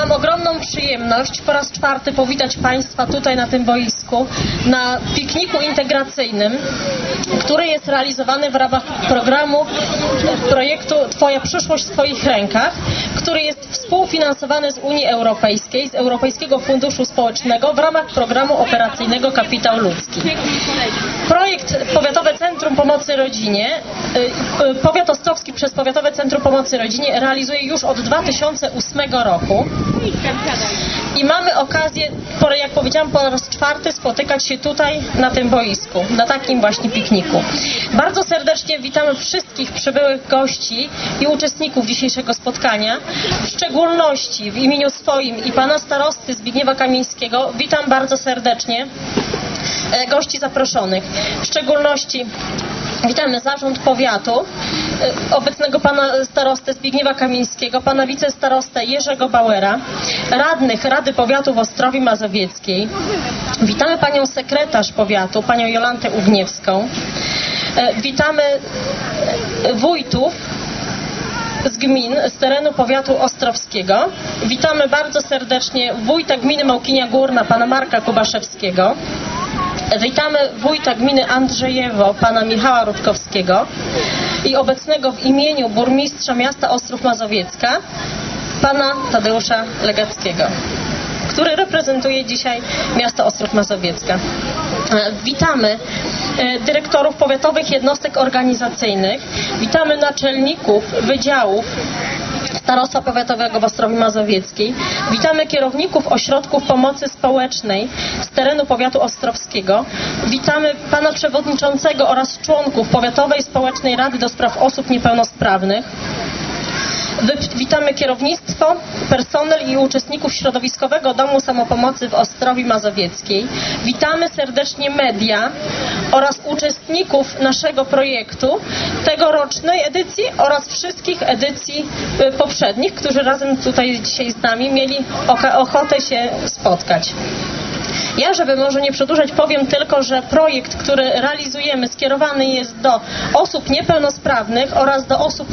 Mam ogromną przyjemność po raz czwarty powitać Państwa tutaj na tym boisku na pikniku integracyjnym, który jest realizowany w ramach programu e, projektu Twoja przyszłość w Twoich rękach, który jest współfinansowany z Unii Europejskiej, z Europejskiego Funduszu Społecznego w ramach programu operacyjnego Kapitał Ludzki. Projekt Powiatowe Centrum Pomocy Rodzinie, y, y, powiat ostrowski przez Powiatowe Centrum Pomocy Rodzinie realizuje już od 2008 roku i mamy okazję, jak powiedziałam, po raz czwarty spotykać się tutaj na tym boisku, na takim właśnie pikniku. Bardzo serdecznie witamy wszystkich przybyłych gości i uczestników dzisiejszego spotkania. W szczególności w imieniu swoim i pana starosty Zbigniewa Kamińskiego witam bardzo serdecznie gości zaproszonych. W szczególności witamy zarząd powiatu, e, obecnego pana starostę Zbigniewa Kamińskiego, pana wicestarostę Jerzego Bauera, radnych Rady Powiatu w Ostrowi Mazowieckiej. Witamy panią sekretarz powiatu, panią Jolantę Ugniewską. E, Witamy e, wójtów z gmin z terenu powiatu ostrowskiego. Witamy bardzo serdecznie wójta gminy Małkinia Górna, pana Marka Kubaszewskiego. Witamy wójta gminy Andrzejewo, pana Michała Rutkowskiego i obecnego w imieniu burmistrza miasta Ostrów Mazowiecka, pana Tadeusza Legackiego, który reprezentuje dzisiaj miasto Ostrów Mazowiecka. E, Witamy e, dyrektorów powiatowych jednostek organizacyjnych, witamy naczelników wydziałów Starostwa Powiatowego w Ostrowi Mazowieckiej. Witamy kierowników ośrodków pomocy społecznej z terenu powiatu ostrowskiego. Witamy pana przewodniczącego oraz członków Powiatowej Społecznej Rady do Spraw Osób Niepełnosprawnych. Witamy kierownictwo, personel i uczestników Środowiskowego Domu Samopomocy w Ostrowi Mazowieckiej. Witamy serdecznie media oraz uczestników naszego projektu, tegorocznej edycji oraz wszystkich edycji y, poprzednich, którzy razem tutaj dzisiaj z nami mieli ochotę się spotkać. Ja, żeby może nie przedłużać, powiem tylko, że projekt, który realizujemy, skierowany jest do osób niepełnosprawnych oraz do osób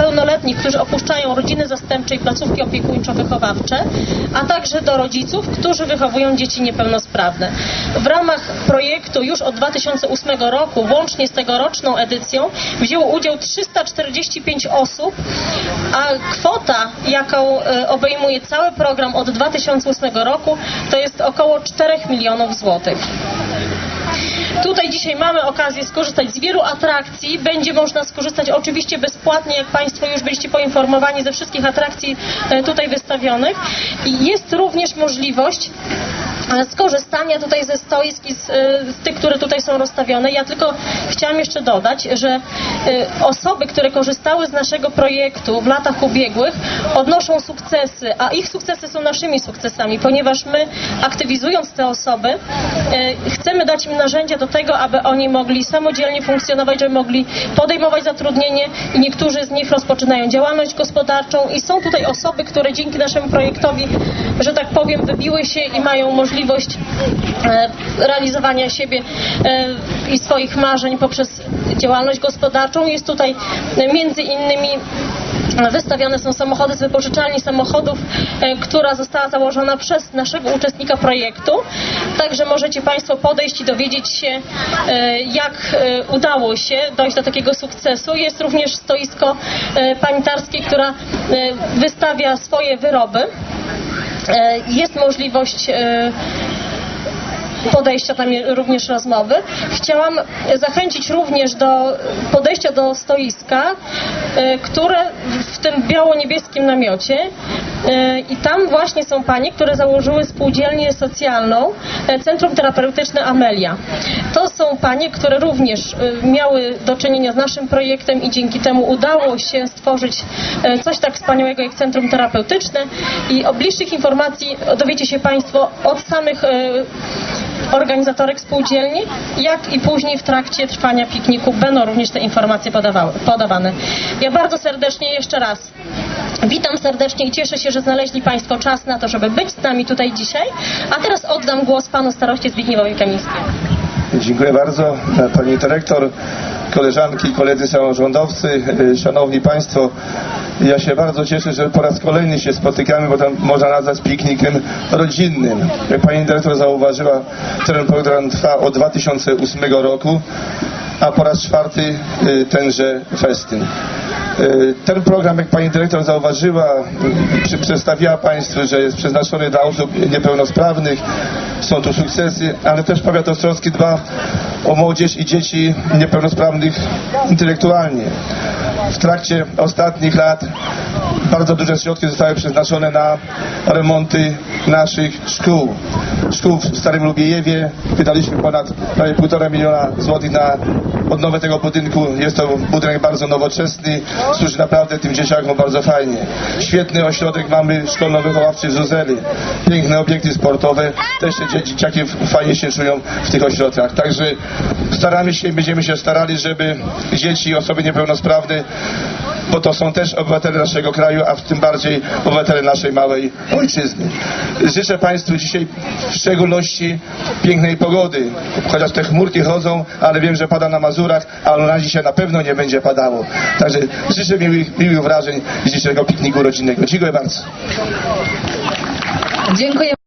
pełnoletnich, którzy opuszczają rodziny zastępcze i placówki opiekuńczo-wychowawcze, a także do rodziców, którzy wychowują dzieci niepełnosprawne. W ramach projektu już od 2008 roku, łącznie z tegoroczną edycją, wzięło udział 345 osób, a kwota, jaką e, obejmuje cały program od 2008 roku, to jest około 4 milionów złotych. Tutaj dzisiaj mamy okazję skorzystać z wielu atrakcji. Będzie można skorzystać oczywiście bezpłatnie, jak Państwo już byliście poinformowani ze wszystkich atrakcji e, tutaj wystawionych. I jest również możliwość e, skorzystania tutaj ze stoisk i z, e, z tych, które tutaj są rozstawione. Ja tylko chciałam jeszcze dodać, że osoby, które korzystały z naszego projektu w latach ubiegłych odnoszą sukcesy, a ich sukcesy są naszymi sukcesami, ponieważ my aktywizując te osoby e, chcemy dać im narzędzia do tego, aby oni mogli samodzielnie funkcjonować, żeby mogli podejmować zatrudnienie i niektórzy z nich rozpoczynają działalność gospodarczą. I są tutaj osoby, które dzięki naszemu projektowi, że tak powiem, wybiły się i mają możliwość e, realizowania siebie e, i swoich marzeń poprzez działalność gospodarczą. Jest tutaj e, między innymi Wystawione są samochody z wypożyczalni samochodów, e, która została założona przez naszego uczestnika projektu. Także możecie Państwo podejść i dowiedzieć się, e, jak e, udało się dojść do takiego sukcesu. Jest również stoisko e, panitarskie, która e, wystawia swoje wyroby. E, Jest możliwość e, podejścia, tam również rozmowy. Chciałam zachęcić również do podejścia do stoiska, e, które w tym biało-niebieskim namiocie e, i tam właśnie są panie, które założyły spółdzielnię socjalną e, Centrum Terapeutyczne Amelia. To są panie, które również e, miały do czynienia z naszym projektem i dzięki temu udało się stworzyć e, coś tak wspaniałego jak Centrum Terapeutyczne i o bliższych informacji dowiecie się Państwo od samych e, organizatorek spółdzielni, jak i później w trakcie trwania pikniku będą również te informacje podawały, podawane. Ja bardzo serdecznie jeszcze raz witam serdecznie i cieszę się, że znaleźli Państwo czas na to, żeby być z nami tutaj dzisiaj. A teraz oddam głos Panu staroście Zbigniewowi Kamińskiemu. Dziękuję bardzo. Pani dyrektor, koleżanki, koledzy samorządowcy, e, szanowni państwo. Ja się bardzo cieszę, że po raz kolejny się spotykamy, bo tam można nazwać piknikiem rodzinnym. Jak pani dyrektor zauważyła, ten program trwa od 2008 roku, a po raz czwarty e, tenże festyn. E, Ten program, jak pani dyrektor zauważyła, przedstawiła Państwu, że jest przeznaczony dla osób niepełnosprawnych. Są tu sukcesy, ale też powiat ostrowski dba o młodzież i dzieci niepełnosprawnych intelektualnie. W trakcie ostatnich lat bardzo duże środki zostały przeznaczone na remonty naszych szkół. Szkół w Starym Lubiejewie wydaliśmy ponad prawie półtora miliona złotych na odnowę tego budynku. Jest to budynek bardzo nowoczesny, służy naprawdę tym dzieciakom bardzo fajnie. Świetny ośrodek mamy szkolno-wychowawczy w Zuzeli. Piękne obiekty sportowe. Też te dzie- dzieciaki fajnie się czują w tych ośrodkach. Także staramy się i będziemy się starali, żeby dzieci i osoby niepełnosprawne bo to są też obywatele naszego kraju, a w tym bardziej obywatele naszej małej ojczyzny. Życzę Państwu dzisiaj w szczególności pięknej pogody, chociaż te chmurki chodzą, ale wiem, że pada na Mazurach, ale na dzisiaj na pewno nie będzie padało. Także życzę miłych, miłych wrażeń z dzisiejszego pikniku rodzinnego. Dziękuję bardzo. Dziękuję.